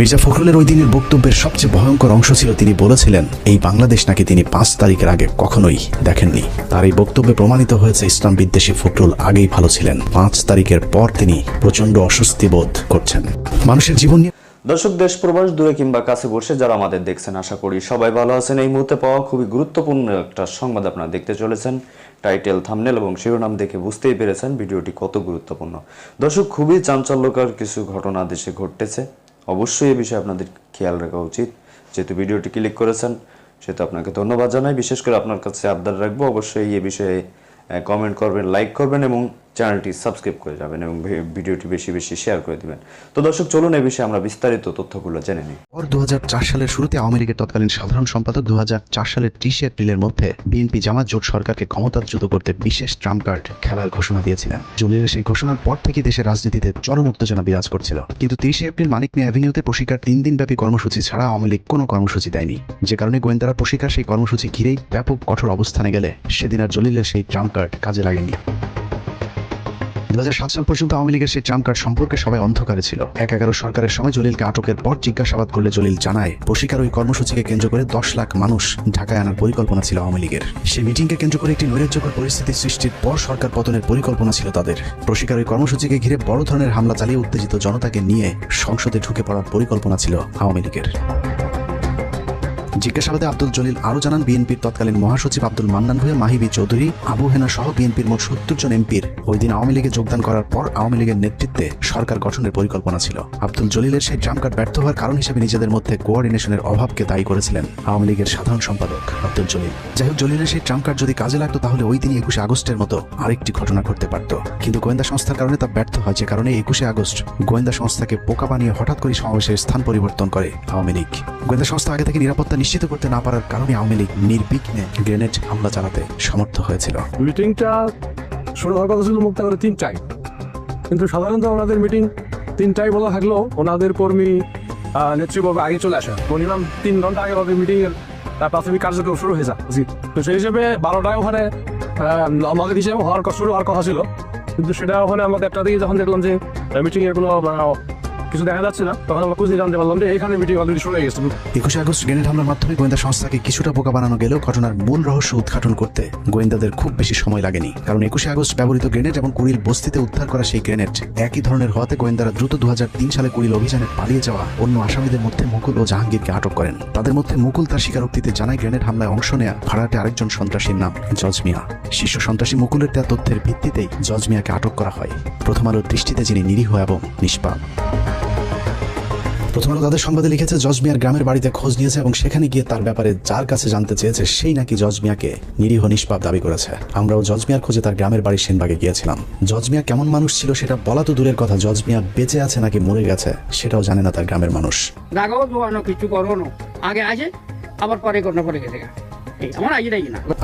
মির্জা ফখরুলের ওই দিনের বক্তব্যের সবচেয়ে ভয়ঙ্কর অংশ ছিল তিনি বলেছিলেন, এই বাংলাদেশ নাকি তিনি পাঁচ তারিখের আগে কখনোই দেখেননি। তার এই বক্তব্যে প্রমাণিত হয়েছে, ইসলাম বিদ্বেষী ফখরুল আগেই ভালো ছিলেন। পাঁচ তারিখের পর তিনি প্রচণ্ড অস্বস্তি বোধ করছেন। মানুষের জীবন নিয়ে দর্শক, দেশ, প্রবাস দূরে কিংবা কাছে বসে যারা আমাদের দেখছেন, আশা করি সবাই ভালো আছেন। এই মুহূর্তে পাওয়া খুবই গুরুত্বপূর্ণ একটা সংবাদ আপনারা দেখতে চলেছেন। টাইটেল থামনেল এবং শিরোনাম দেখে বুঝতেই পেরেছেন ভিডিওটি কত গুরুত্বপূর্ণ। দর্শক, খুবই চাঞ্চল্যকর কিছু ঘটনা দেশে ঘটতেছে। অবশ্যই এ বিষয়ে আপনাদের খেয়াল রাখা উচিত। যেহেতু ভিডিওটি ক্লিক করেছেন, সেহেতু আপনাকে ধন্যবাদ জানাই। বিশেষ করে আপনার কাছে আবদার রাখব। অবশ্যই এ বিষয়ে কমেন্ট করবেন লাইক করবেন এবং চ্যানেলটি সাবস্ক্রাইব করে যাবেন এবং ভিডিওটি বেশি বেশি শেয়ার করে দিবেন। তো দর্শক, চলুন এই বিষয়ে আমরা বিস্তারিত তথ্যগুলো জেনে নিই। পর দু সালের শুরুতে আওয়ামী লীগের তৎকালীন সাধারণ সম্পাদক দুই হাজার চার সালের ত্রিশে এপ্রিলের মধ্যে বিএনপি জামাত জোট সরকারকে ক্ষমতাচ্যুত করতে বিশেষ ট্রাম্প কার্ড খেলার ঘোষণা দিয়েছিলেন। জলিলের সেই ঘোষণার পর থেকে দেশের রাজনীতিতে চরম উত্তেজনা বিরাজ করছিল। কিন্তু তিরিশে এপ্রিল মানিক মিয়া অ্যাভিনিউতে প্রশিকার তিন দিনব্যাপী কর্মসূচি ছাড়া আওয়ামী লীগ কোনো কর্মসূচি দেয়নি। যে কারণে গোয়েন্দারা প্রশিকার সেই কর্মসূচি ঘিরেই ব্যাপক কঠোর অবস্থানে গেলে সেদিন আর জলিলের সেই ট্রাম্প কার্ড কাজে লাগেনি। দু সাল পর্যন্ত আওয়ামী লীগের সেই ট্রাম্প কার্ড সম্পর্কে সবাই অন্ধকারে ছিল। এক এগারো সরকারের সময় জলিলকে আটকের পর জিজ্ঞাসাবাদ করলে জলিল জানায় প্রশিকার ওই কর্মসূচিকে কেন্দ্র করে দশ লাখ মানুষ ঢাকায় আনার পরিকল্পনা ছিল আওয়ামী লীগের। সেই মিটিংকে কেন্দ্র করে একটি নৈরাজ্যকর পরিস্থিতি সৃষ্টির পর সরকার পতনের পরিকল্পনা ছিল তাদের। প্রশিকার ওই কর্মসূচিকে ঘিরে বড় ধরনের হামলা চালিয়ে উত্তেজিত জনতাকে নিয়ে সংসদে ঢুকে পড়ার পরিকল্পনা ছিল আওয়ামী লীগের। জিজ্ঞাসাবাদে আব্দুল জলিল আরও জানান, বিএনপির তৎকালীন মহাসচিব আব্দুল মান্নান ভূঁইয়া মাহিবি চৌধুরী, আবু হেনা সহ বিএনপির মোট সত্তর জন এমপির। ওই দিন আওয়ামী লীগে যোগদান করার পর আওয়ামী লীগের নেতৃত্বে সরকার গঠনের পরিকল্পনা ছিল। আব্দুল জলিলের সেই ট্রাম্প কার্ড ব্যর্থ হওয়ার কারণ হিসেবে নিজেদের মধ্যে কোঅর্ডিনেশনের অভাবকে দায়ী করেছিলেন আওয়ামী লীগের সাধারণ সম্পাদক আব্দুল জলিল। যাই হোক, জলিলের সেই ট্রাম্প কার্ড যদি কাজে লাগতো, তাহলে ওই দিনই একুশে আগস্টের মতো আরেকটি ঘটনা ঘটতে পারত। কিন্তু গোয়েন্দা সংস্থার কারণে তা ব্যর্থ হয়, যে কারণে একুশে আগস্ট গোয়েন্দা সংস্থাকে পোকা বানিয়ে হঠাৎ করে সমাবেশের স্থান পরিবর্তন করে আওয়ামী লীগ। গোয়েন্দা সংস্থা আগে থেকে নিরাপত্তা নিশ্চিত করতে না পারার কারণে আওয়ামী লীগ নির্বিঘ্নে গ্রেনেড হামলা চালাতে সমর্থ হয়েছিল। মিটিংটা শুরু হওয়ার কথা ছিল করে তিনটায়। কিন্তু সাধারণত ওনাদের মিটিং তিনটায় বলা থাকলেও ওনাদের কর্মী নেতৃবর্গ আগে চলে আসে। মিনিমাম তিন ঘণ্টা আগে ওদের মিটিং এর প্রাথমিক কার্যক্রম শুরু হয়ে যায়। তো সেই হিসেবে বারোটায় ওখানে আমাদের হিসেবে হওয়ার শুরু হওয়ার কথা ছিল। কিন্তু সেটা ওখানে আমাদের একটা দিকে যখন দেখলাম যে মিটিং এর কোনো কিছু দেখা যাচ্ছে না, তখন আমরা খুঁজে জানতে পারলাম যে এখানে মিটিং অলরেডি শুরু হয়ে গেছে। একুশে আগস্ট গ্রেনেড হামলার মাধ্যমে গোয়েন্দা সংস্থাকে কিছুটা বোকা বানানো গেলেও ঘটনার মূল রহস্য উদ্ঘাটন করতে গোয়েন্দাদের খুব বেশি সময় লাগেনি। কারণ একুশে আগস্ট ব্যবহৃত গ্রেনেড এবং কুড়িল বস্তিতে উদ্ধার করা সেই গ্রেনেড একই ধরনের হওয়াতে গোয়েন্দারা দ্রুত দুই হাজার তিন সালে কুড়িল অভিযানে পালিয়ে যাওয়া অন্য আসামিদের মধ্যে মুকুল ও জাহাঙ্গীরকে আটক করেন। তাদের মধ্যে মুকুল তার স্বীকারোক্তিতে জানায় গ্রেনেড হামলায় অংশ নেয়া ভাড়াটে আরেকজন সন্ত্রাসীর নাম জজ মিয়া। শীর্ষ সন্ত্রাসী মুকুলের দেওয়া তথ্যের ভিত্তিতেই জজ আটক করা হয়। প্রথম আলোর দৃষ্টিতে যিনি নিরীহ এবং নিষ্পাপ। প্রথম আলো তাদের সংবাদে লিখেছে, জজ মিয়ার গ্রামের বাড়িতে খোঁজ নিয়েছে এবং সেখানে গিয়ে তার ব্যাপারে যার কাছে জানতে চেয়েছে, সেই নাকি জজ মিয়াকে নিরীহ নিষ্পাপ দাবি করেছে। আমরাও জজ মিয়ার খোঁজে তার গ্রামের বাড়ি সেনবাগে গিয়েছিলাম। জজ মিয়া কেমন মানুষ ছিল সেটা বলা তো দূরের কথা, জজ মিয়া বেঁচে আছে নাকি মরে গেছে সেটাও জানে না তার গ্রামের মানুষ। কিছু করো আগে আছে আবার পরে করোনা পরে গেছে।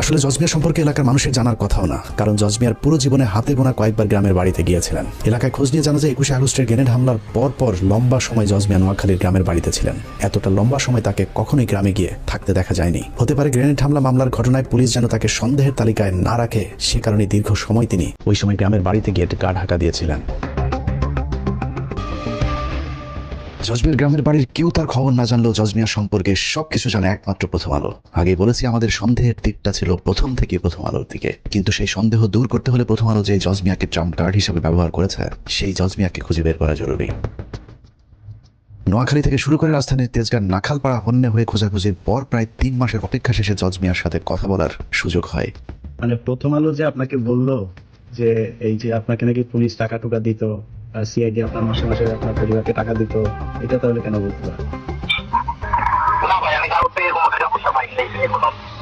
আসলে জজমিয়া সম্পর্কে এলাকার মানুষের জানার কথাও না, কারণ জজমিয়ার পুরো জীবনে হাতে গোনা কয়েকবার গ্রামের বাড়িতে গিয়েছিলেন। এলাকায় খোঁজ নিয়ে জানা যায়, একুশে আগস্টের গ্রেনেড হামলার পর পর লম্বা সময় জজমিয়া নোয়াখালীর গ্রামের বাড়িতে ছিলেন। এতটা লম্বা সময় তাকে কখনোই গ্রামে গিয়ে থাকতে দেখা যায়নি। হতে পারে গ্রেনেড হামলা মামলার ঘটনায় পুলিশ যেন তাকে সন্দেহের তালিকায় না রাখে, সে কারণে দীর্ঘ সময় তিনি ওই সময় গ্রামের বাড়িতে গিয়ে গা ঢাকা দিয়েছিলেন। জজমিয়ার গ্রামের বাড়ির কেউ তার খবর না জানলেও জজমিয়া সম্পর্কে সবকিছু জানে একমাত্র প্রথম আলো আগে বলেছি, আমাদের সন্দেহের দিকটা ছিল প্রথম থেকে প্রথম আলোর দিকে। কিন্তু সেই সন্দেহ দূর করতে হলে প্রথম আলো যে জজমিয়াকে ট্রাম্প কার্ড হিসেবে ব্যবহার করেছে, সেই জজমিয়াকে খুঁজে বের করা জরুরি। নোয়াখালী থেকে শুরু করে রাজধানীর তেজগাঁ নাখালপাড়া হন্যে হয়ে খোঁজাখুঁজির পর প্রায় তিন মাসের অপেক্ষা শেষে জজমিয়ার সাথে কথা বলার সুযোগ হয়। মানে প্রথম আলো যে আপনাকে বলল যে এই যে আপনাকে নাকি পুলিশ টাকা টুকা দিত সিআইডি আপনার মাসে মাসে আপনার পরিবারকে টাকা দিত এটা তাহলে কেন বলতে পারে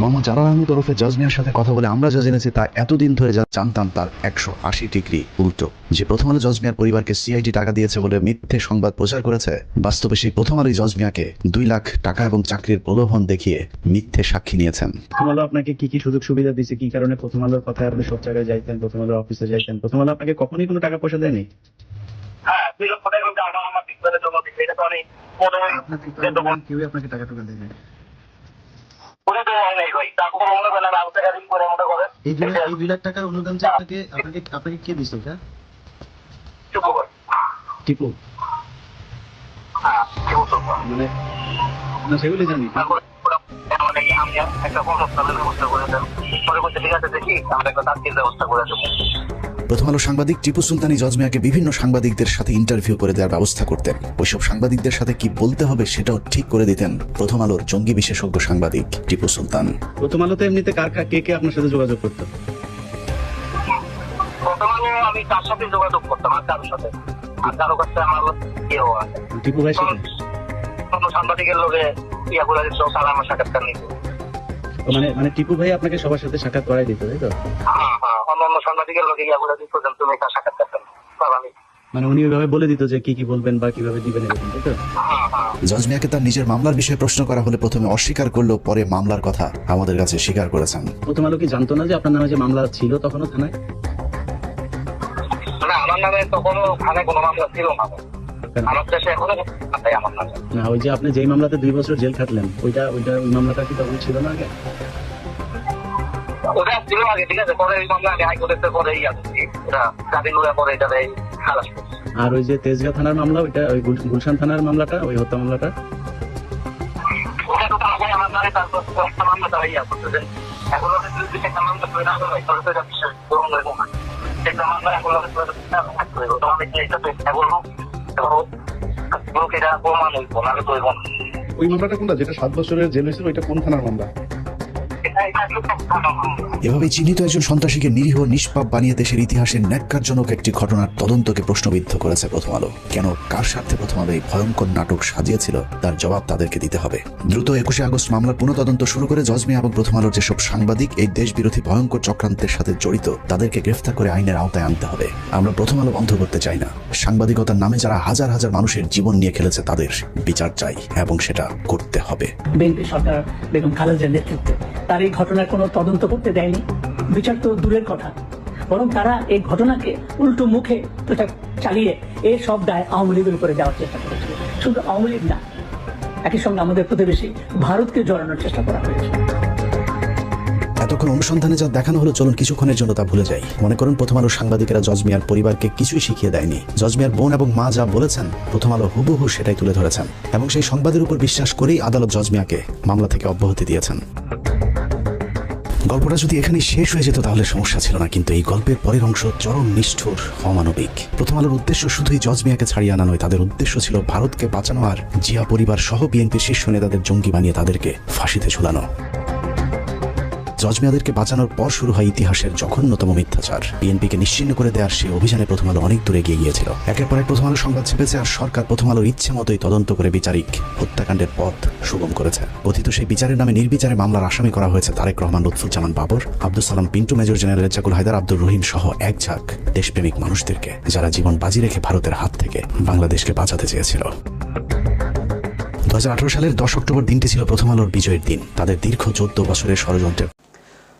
মোহাম্মদ জালাল আহমেদ ওরফে জজমিয়ার সাথে কথা বলে আমরা যা জেনেছি তা এতদিন ধরে যা জানতাম তার একশো আশি ডিগ্রি উল্টো। যে প্রথম আলো জজমিয়ার পরিবারকে সিআইডি টাকা দিয়েছে বলে মিথ্যে সংবাদ প্রচার করেছে বাস্তবে সেই প্রথম আলোই জজমিয়াকে দুই লাখ টাকা এবং চাকরির প্রলোভন দেখিয়ে মিথ্যে সাক্ষী নিয়েছেন। প্রথম আলো আপনাকে কি কি সুযোগ সুবিধা দিচ্ছে কি কারণে প্রথম আলোর কথায় আপনি সব জায়গায় যাইতেন প্রথম আলোর অফিসে যাইতেন? প্রথম আলো আপনাকে কখনই কোনো টাকা পয়সা দেয়নি? আপনার কেউই আপনাকে টাকা টুকা দেয়নি এই দুই লাখ টাকার অনুদান যে আপনাকে আপনাকে আপনাকে কে দিচ্ছে এটা টিপু হ্যাঁ কেউ চলবো মানে না সেগুলি জানি মানে আমি একটা ব্যবস্থা করে দেন পরে বলতে ঠিক আছে দেখি আমরা একটা ব্যবস্থা করে দেবো প্রথম আলো সাংবাদিক টিপু সুলতানি জজমিয়াকে বিভিন্ন সাংবাদিকদের সাথে ইন্টারভিউ করে দেওয়ার ব্যবস্থা করতেন। ওইসব সাংবাদিকদের সাথে কি বলতে হবে সেটাও ঠিক করে দিতেন প্রথম আলোর জঙ্গি বিশেষজ্ঞ সাংবাদিক টিপু সুলতান। প্রথম আলোতে এমনিতে কার কার- কে কে আপনার সাথে যোগাযোগ করতো? আমি তার সাথে যোগাযোগ করতাম আর কারোর সাথে? আর কারও কাছে আমার কেউ টিপু ভাইয়ের কোনো সাংবাদিকের লোকে ইয়াগুলো দিচ্ছ তারা আমার সাক্ষাৎকার নিত মানে মানে টিপু ভাই আপনাকে সবার সাথে সাক্ষাৎ করাই দিত তাই তো? হ্যাঁ। সাংবাদিকের লোকে তুমি তার তারা মানে উনি ওইভাবে বলে দিত যে কি কি বলবেন বা কীভাবে দিবেন এরকম তাই তো? হ্যাঁ হ্যাঁ তার নিজের মামলার বিষয়ে প্রশ্ন করা হলে প্রথমে অস্বীকার করলেও পরে মামলার কথা আমাদের কাছে স্বীকার করেছেন। প্রথম আলো কি জানতো না যে আপনার নামে যে মামলা ছিল তখনও থানায়? না আমার নামে তো কোনো থানায় কোনো মামলা ছিল না। আমার দেশে এখনও আমার নামে। না ওই যে আপনি যেই মামলাতে দুই বছর জেল খাটলেন ওইটা ওইটা ওই মামলাটা কি তখন ছিল না আগে? ওটা ছিল আগে ঠিক আছে? পরে মামলা হাইকোর্টের পরে ইয়া ওটা খালাস আর ওই যে তেজগাঁ থানার মামলা ওইটা ওই গুলশান থানার মামলাটা ওই হত্যা মামলাটা? ওটা তো আগে আমার নামে তারপর একটা মামলা তারা ইয়া করতেছে এখন ওদের যদি একটা মামলা করে না হয় তাহলে তো এটা বিশ্বাস গ্রহণ হইব না। একটা মামলা এখন ওদের করে থাকতে হইব। তোমাদের কি এটা চেষ্টা করব এবং লোক এটা প্রমাণ হইব নাহলে তো হইব না। ওই মামলাটা কোনটা? যেটা সাত বছরের জেল হয়েছিল ওইটা কোন থানার মামলা? এটা এটা একটু একটা মামলা। এভাবে চিহ্নিত একজন সন্ত্রাসীকে নিরীহ, নিষ্পাপ বানিয়ে দেশের ইতিহাসের ন্যাক্কারজনক একটি ঘটনার তদন্তকে প্রশ্নবিদ্ধ করেছে প্রথম আলো। কেন, কার স্বার্থে প্রথম আলো এই ভয়ঙ্কর নাটক সাজিয়েছিল? তার জবাব তাদেরকে দিতে হবে। দ্রুত একুশে আগস্ট মামলার পুনঃতদন্ত শুরু করে জজমিয়া এবং প্রথম আলোর যেসব সাংবাদিক এই দেশ বিরোধী ভয়ঙ্কর চক্রান্তের সাথে জড়িত, তাদেরকে গ্রেফতার করে আইনের আওতায় আনতে হবে। আমরা প্রথম আলো বন্ধ করতে চাই না। সাংবাদিকতার নামে যারা হাজার হাজার মানুষের জীবন নিয়ে খেলেছে, তাদের বিচার চাই এবং সেটা করতে হবে। বিএনপি সরকার বেগম খালেদার নেতৃত্বে তার এই ঘটনার কোনো তদন্ত করতে দেয়নি। বিচার তো দূরের কথা। বরং তারা এই ঘটনাকে উল্টো মুখে চালিয়ে এই সব দায় আওয়ামী লীগের উপরে দেওয়ার চেষ্টা করেছিল শুধু আওয়ামী লীগ না, একই সঙ্গে আমাদের প্রতিবেশী ভারতকে জড়ানোর চেষ্টা করা হয়েছে। এতক্ষণ অনুসন্ধানে যা দেখানো হলো, চলুন কিছুক্ষণের জন্য তা ভুলে যাই। মনে করুন প্রথম আলো সাংবাদিকেরা জজমিয়ার পরিবারকে কিছুই শিখিয়ে দেয়নি। জজমিয়ার বোন এবং মা যা বলেছেন প্রথম আলো হুবহু সেটাই তুলে ধরেছেন। এবং সেই সংবাদের উপর বিশ্বাস করেই আদালত জজমিয়াকে মামলা থেকে অব্যাহতি দিয়েছেন। গল্পটা যদি এখানে শেষ হয়ে যেত, তাহলে সমস্যা ছিল না, কিন্তু এই গল্পের পরের অংশ চরম নিষ্ঠুর, অমানবিক। প্রথম আলোর উদ্দেশ্য শুধুই জজমিয়াকে ছাড়িয়ে আনা নয়, তাদের উদ্দেশ্য ছিল ভারতকে বাঁচানো আর জিয়া পরিবার সহ বিএনপির শীর্ষ নেতাদের জঙ্গি বানিয়ে তাদেরকে ফাঁসিতে ঝুলানো। জজমিয়াদেরকে বাঁচানোর পর শুরু হয় ইতিহাসের জঘন্যতম মিথ্যাচার। বিএনপিকে নিশ্চিন্ন করে দেওয়ার সেই অভিযানে প্রথম আলো অনেক দূরে এগিয়ে গিয়েছিল। একের পর এক প্রথম আলো সংবাদ ছেপেছে আর সরকার প্রথম আলোর ইচ্ছে মতোই তদন্ত করে বিচারিক হত্যাকাণ্ডের পথ সুগম করেছে। কথিত সেই বিচারের নামে নির্বিচারে মামলার আসামি করা হয়েছে তারেক রহমান, লুৎফুজ্জামান বাবর আব্দুল সালাম পিন্টু, মেজর জেনারেল রেজাকুল হায়দার, আব্দুর রহিম সহ এক ঝাঁক দেশপ্রেমিক মানুষদেরকে, যারা জীবন বাজি রেখে ভারতের হাত থেকে বাংলাদেশকে বাঁচাতে চেয়েছিল। দু হাজার আঠারো সালের দশ অক্টোবর দিনটি ছিল প্রথম আলোর বিজয়ের দিন। তাদের দীর্ঘ চোদ্দ বছরের ষড়যন্ত্রের